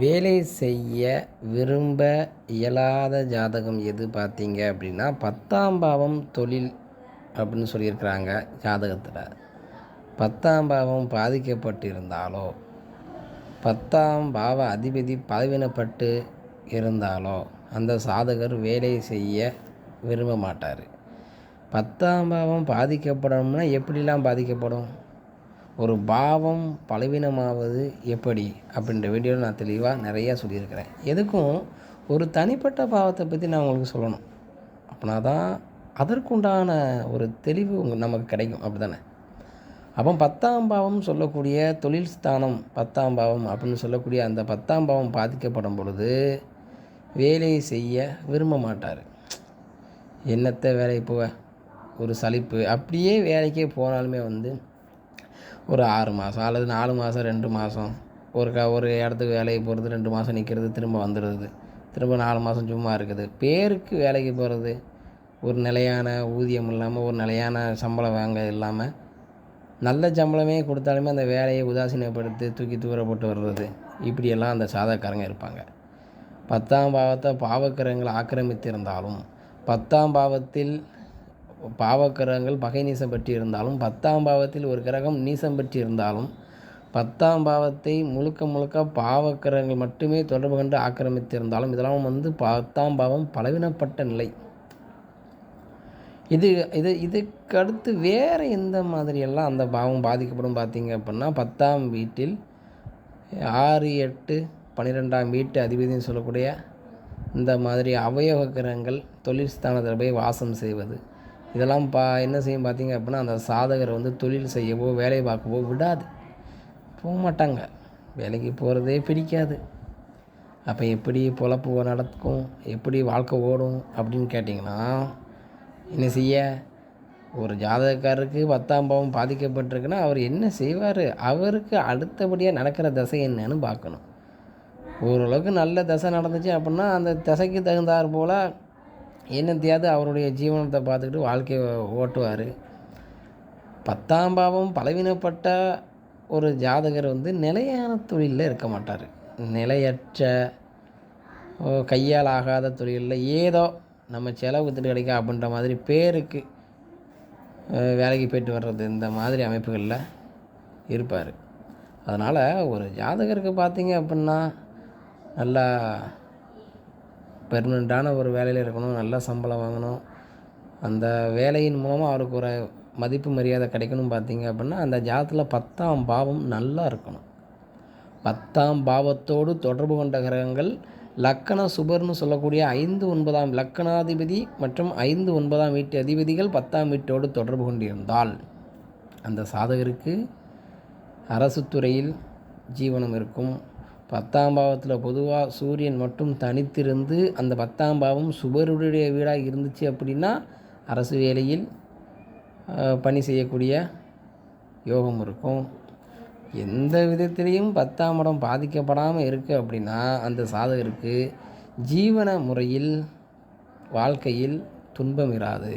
வேலை செய்ய விரும்ப இயலாத ஜாதகம் எது பார்த்தீங்க அப்படின்னா பத்தாம் பாவம் தொழில் அப்படின்னு சொல்லியிருக்கிறாங்க ஜாதகத்தில். பத்தாம் பாவம் பாதிக்கப்பட்டிருந்தாலோ பத்தாம் பாவ அதிபதி பலவீனப்பட்டு இருந்தாலோ அந்த சாதகர் வேலை செய்ய விரும்ப மாட்டார். பத்தாம் பாவம் பாதிக்கப்படணும்னா எப்படிலாம் பாதிக்கப்படும்? ஒரு பாவம் பலவீனமாவது எப்படி? அப்படின்ற வீடியோவில் நான் தெளிவாக நிறையா சொல்லியிருக்கிறேன். எதுக்கும்? ஒரு தனிப்பட்ட பாவத்தை பற்றி நான் உங்களுக்கு சொல்லணும். அப்படின்னா தான் அதற்குண்டான ஒரு தெளிவு நமக்கு கிடைக்கும். அப்படி தானே அப்போ பத்தாம் பாவம் சொல்லக்கூடிய தொழில் ஸ்தானம் பத்தாம் பாவம் அப்படின்னு சொல்லக்கூடிய அந்த பத்தாம் பாவம் பாதிக்கப்படும் பொழுது வேலையை செய்ய விரும்ப மாட்டார். என்னத்தை வேலைக்கு போக ஒரு சலிப்பு. அப்படியே வேலைக்கே போனாலுமே வந்து ஒரு ஆறு மாதம் அல்லது நாலு மாதம் ரெண்டு மாதம் ஒரு க ஒரு இடத்துக்கு வேலைக்கு போகிறது ரெண்டு மாதம் நிற்கிறது திரும்ப வந்துடுறது. திரும்ப நாலு மாதம் சும்மா இருக்குது. பேருக்கு வேலைக்கு போகிறது ஒரு நிலையான ஊதியம் இல்லாமல் ஒரு நிலையான சம்பளம் வாங்க இல்லாமல் நல்ல சம்பளமே கொடுத்தாலுமே அந்த வேலையை உதாசீனப்படுத்தி தூக்கி தூர போட்டு வர்றது. இப்படியெல்லாம் அந்த சாதக்காரங்க இருப்பாங்க. பத்தாம் பாவத்தை பாவக்கிரகங்கள் ஆக்கிரமித்திருந்தாலும் பத்தாம் பாவத்தில் பாவக்கிரகங்கள் பகை நீசம் பற்றி இருந்தாலும் பத்தாம் பாவத்தில் ஒரு கிரகம் நீசம் பற்றி இருந்தாலும் பத்தாம் பாவத்தை முழுக்க முழுக்க பாவக்கிரகங்கள் மட்டுமே தொடர்பு கொண்டு ஆக்கிரமித்திருந்தாலும் இதெல்லாம் வந்து பத்தாம் பாவம் பலவீனப்பட்ட நிலை. இது இது இதுக்கு அடுத்து வேறு எந்த மாதிரியெல்லாம் அந்த பாவம் பாதிக்கப்படும் பார்த்தீங்க அப்படின்னா பத்தாம் வீட்டில் ஆறு எட்டு பன்னிரெண்டாம் வீட்டு அதிபதினு சொல்லக்கூடிய இந்த மாதிரி அவயவ கிரகங்கள் தொழில் ஸ்தானத்தில் போய் வாசம் செய்வது இதெல்லாம் பா என்ன செய்யும் பார்த்தீங்க அப்படின்னா அந்த சாதகரை வந்து தொழில் செய்யவோ வேலை பார்க்கவோ விடாது. போக மாட்டாங்க. வேலைக்கு போகிறதே பிடிக்காது. அப்போ எப்படி பொழப்பு நடக்கும்? எப்படி வாழ்க்கை ஓடும் அப்படின்னு கேட்டிங்கன்னா என்ன செய்ய? ஒரு ஜாதகக்காரருக்கு பத்தாம் பாவம் பாதிக்கப்பட்டிருக்குன்னா அவர் என்ன செய்வார்? அவருக்கு அடுத்தபடியாக நடக்கிற தசை என்னன்னு பார்க்கணும். ஓரளவுக்கு நல்ல தசை நடந்துச்சு அப்படின்னா அந்த தசைக்கு தகுந்தாற் போல் என்னத்தையாவது அவருடைய ஜீவனத்தை பார்த்துக்கிட்டு வாழ்க்கையை ஓட்டுவார். பத்தாம் பாவம் பலவீனப்பட்ட ஒரு ஜாதகர் வந்து நிலையான தொழிலில் இருக்க மாட்டார். நிலையற்ற கையால் ஆகாத தொழிலில் ஏதோ நம்ம செலவு திட்டு கிடைக்கா அப்படின்ற மாதிரி பேருக்கு வேலைக்கு போயிட்டு வர்றது இந்த மாதிரி அமைப்புகளில் இருப்பார். அதனால் ஒரு ஜாதகருக்கு பார்த்தீங்க அப்படின்னா நல்லா பெர்மனண்ட்டான ஒரு வேலையில் இருக்கணும் நல்ல சம்பளம் வாங்கணும். அந்த வேலையின் மூலமாக அவருக்கு ஒரு மதிப்பு மரியாதை கிடைக்கணும் பார்த்தீங்க அப்படின்னா அந்த ஜாதத்தில் பத்தாம் பாவம் நல்லா இருக்கணும். பத்தாம் பாவத்தோடு தொடர்பு கொண்ட கிரகங்கள் லக்கண சுபர்னு சொல்லக்கூடிய ஐந்து ஒன்பதாம் லக்கணாதிபதி மற்றும் ஐந்து ஒன்பதாம் வீட்டு அதிபதிகள் பத்தாம் வீட்டோடு தொடர்பு கொண்டிருந்தால் அந்த சாதகருக்கு அரசு துறையில் ஜீவனம் இருக்கும். பத்தாம் பாவத்தில் பொதுவாக சூரியன் மட்டும் தனித்திருந்து அந்த பத்தாம் பாவம் சுபருடைய வீடாக இருந்துச்சு அப்படின்னா அரசு வேலையில் பணி செய்யக்கூடிய யோகம் இருக்கும். எந்த விதத்திலையும் பத்தாம் இடம் பாதிக்கப்படாமல் இருக்குது அப்படின்னா அந்த சாதகருக்கு ஜீவன முறையில் வாழ்க்கையில் துன்பம் இராது.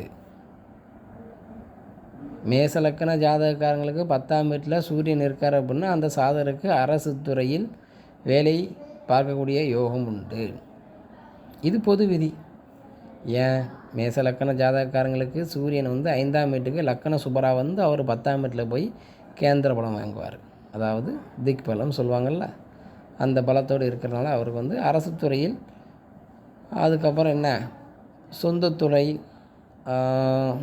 மேசலக்கண ஜாதகக்காரங்களுக்கு பத்தாம் வீட்டில் சூரியன் இருக்கார் அப்படின்னா அந்த சாதகருக்கு அரசு துறையில் வேலை பார்க்கக்கூடிய யோகம் உண்டு. இது பொது விதி. ஏன்? மேச லக்கண ஜாதகக்காரங்களுக்கு சூரியன் வந்து ஐந்தாம் வீட்டுக்கு லக்கண சுபரா வந்து அவர் பத்தாம் வீட்டில் போய் கேந்திர பலம் வாங்குவார். அதாவது திக் பலம் சொல்லுவாங்கள்ல அந்த பலத்தோடு இருக்கிறனால அவருக்கு வந்து அரசு துறையில் அதுக்கப்புறம் என்ன? சொந்த துறை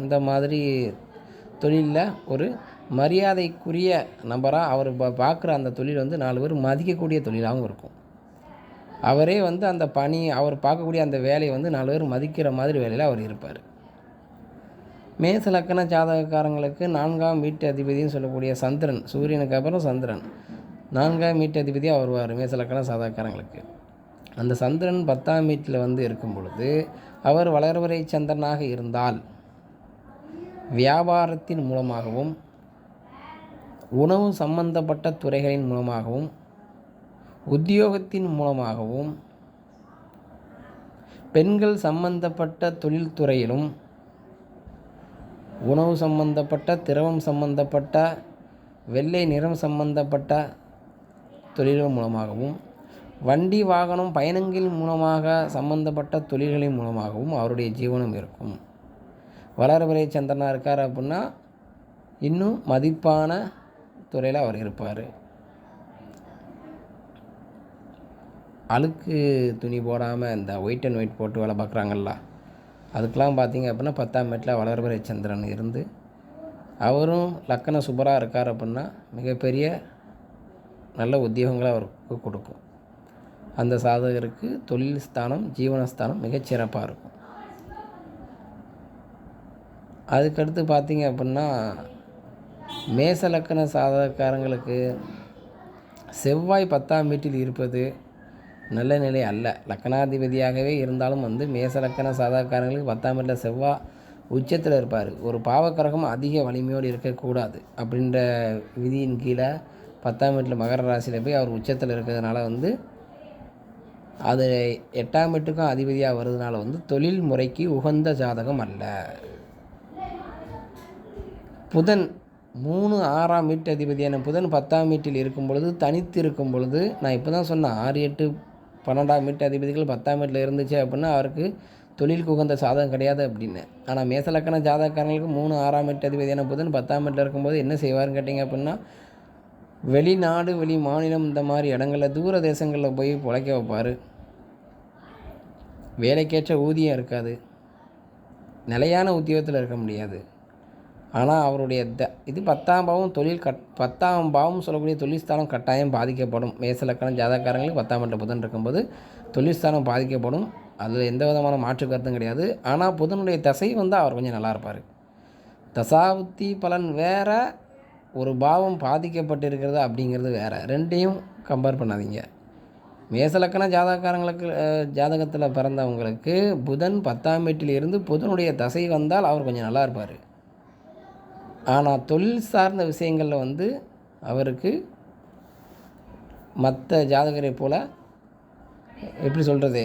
இந்த மாதிரி தொழிலில் ஒரு மரியாதைக்குரிய நபராக அவர் பார்க்குற அந்த தொழில் வந்து நாலு பேர் மதிக்கக்கூடிய தொழிலாகவும் இருக்கும். அவரே வந்து அந்த பணி அவர் பார்க்கக்கூடிய அந்த வேலையை வந்து நாலு பேர் மதிக்கிற மாதிரி வேலையில் அவர் இருப்பார். மேச லக்கண ஜாதகக்காரங்களுக்கு நான்காம் வீட்டு அதிபதினு சொல்லக்கூடிய சந்திரன் சூரியனுக்கு அப்புறம் சந்திரன். நான்காம் வீட்டு அதிபதியாக வருவார் மேச லக்கண சாதகக்காரங்களுக்கு அந்த சந்திரன் பத்தாம் வீட்டில் வந்து இருக்கும் பொழுது அவர் வளர்வரை சந்திரனாக இருந்தால் வியாபாரத்தின் மூலமாகவும் உணவு சம்பந்தப்பட்ட துறைகளின் மூலமாகவும் உத்தியோகத்தின் மூலமாகவும் பெண்கள் சம்பந்தப்பட்ட தொழில்துறையிலும் உணவு சம்பந்தப்பட்ட திரவம் சம்பந்தப்பட்ட வெள்ளை நிறம் சம்பந்தப்பட்ட தொழில்கள் மூலமாகவும் வண்டி வாகனம் பயணங்கள் மூலமாக சம்பந்தப்பட்ட தொழில்களின் மூலமாகவும் அவருடைய ஜீவனம் இருக்கும். வளர்பிறை சந்திரனாக இருக்கார் அப்படின்னா இன்னும் மதிப்பான துறையில் அவர் இருப்பார். அழுக்கு துணி போடாமல் இந்த ஒயிட் அண்ட் ஒயிட் போட்டு வேலை பார்க்குறாங்கல்ல அதுக்கெலாம் பார்த்தீங்க அப்படின்னா பத்தாம் மேட்டில் வளர்பிறை சந்திரன் இருந்து அவரும் லக்கண சுபராக இருக்கார் அப்படின்னா மிகப்பெரிய நல்ல உத்தியோகங்களை அவருக்கு கொடுக்கும். அந்த சாதகருக்கு தொழில் ஸ்தானம் ஜீவனஸ்தானம் மிகச்சிறப்பாக இருக்கும். அதுக்கடுத்து பார்த்தீங்க அப்படின்னா மேச லக்கண சாதகக்காரங்களுக்கு செவ்வாய் பத்தாம் வீட்டில் இருப்பது நல்ல நிலை அல்ல. லக்கணாதிபதியாகவே இருந்தாலும் வந்து மேச லக்கண பத்தாம் வீட்டில் செவ்வாய் உச்சத்தில் இருப்பார். ஒரு பாவக்கரகம் அதிக வலிமையோடு இருக்கக்கூடாது அப்படின்ற விதியின் கீழே பத்தாம் வீட்டில் மகர ராசியில் போய் அவர் உச்சத்தில் இருக்கிறதுனால வந்து அது எட்டாம் வீட்டுக்கும் அதிபதியாக வருதுனால வந்து தொழில் முறைக்கு உகந்த ஜாதகம் அல்ல. புதன் மூணு ஆறாம் வீட்டு அதிபதியான புதன் பத்தாம் வீட்டில் இருக்கும் பொழுது தனித்து இருக்கும் பொழுது நான் இப்போ தான் சொன்னேன் ஆறு எட்டு பன்னெண்டாம் வீட்டு அதிபதிகள் பத்தாம் வீட்டில் இருந்துச்சு அப்படின்னா அவருக்கு தொழிலுக்கு உகந்த சாதகம் கிடையாது அப்படின்னு. ஆனால் மேசலக்கண ஜாதகக்காரங்களுக்கு மூணு ஆறாம் வீட்டு அதிபதியான புதன் பத்தாம் வீட்டில் இருக்கும்போது என்ன செய்வார்னு கேட்டிங்க அப்படின்னா வெளிநாடு வெளி மாநிலம் இந்த மாதிரி இடங்களில் தூர தேசங்களில் போய் பிழைக்க வைப்பார். வேலைக்கேற்ற ஊதியம் இருக்காது. நிலையான உத்தியோகத்தில் இருக்க முடியாது. ஆனால் அவருடைய த இது பத்தாம் பாவம் தொழில் கட் பத்தாம் பாவம் சொல்லக்கூடிய தொழில்ஸ்தானம் கட்டாயம் பாதிக்கப்படும். மேசலக்கணம் ஜாதகாரங்களுக்கு பத்தாம் என்ற புதன் இருக்கும்போது தொழில்ஸ்தானம் பாதிக்கப்படும். அதில் எந்த விதமான மாற்று கருத்தும் கிடையாது. ஆனால் புதனுடைய தசை வந்து அவர் கொஞ்சம் நல்லா இருப்பார். தசாவுத்தி பலன் வேற ஒரு பாவம் பாதிக்கப்பட்டிருக்கிறது அப்படிங்கிறது வேறு. ரெண்டையும் கம்பேர் பண்ணாதீங்க. மேசலக்கண ஜாதகாரங்களுக்கு ஜாதகத்தில் பிறந்தவங்களுக்கு புதன் பத்தாம் வீட்டில் இருந்து புதனுடைய தசை வந்தால் அவர் கொஞ்சம் நல்லா இருப்பார். ஆனால் தொழில் சார்ந்த விஷயங்களில் வந்து அவருக்கு மற்ற ஜாதகரை போல் எப்படி சொல்கிறது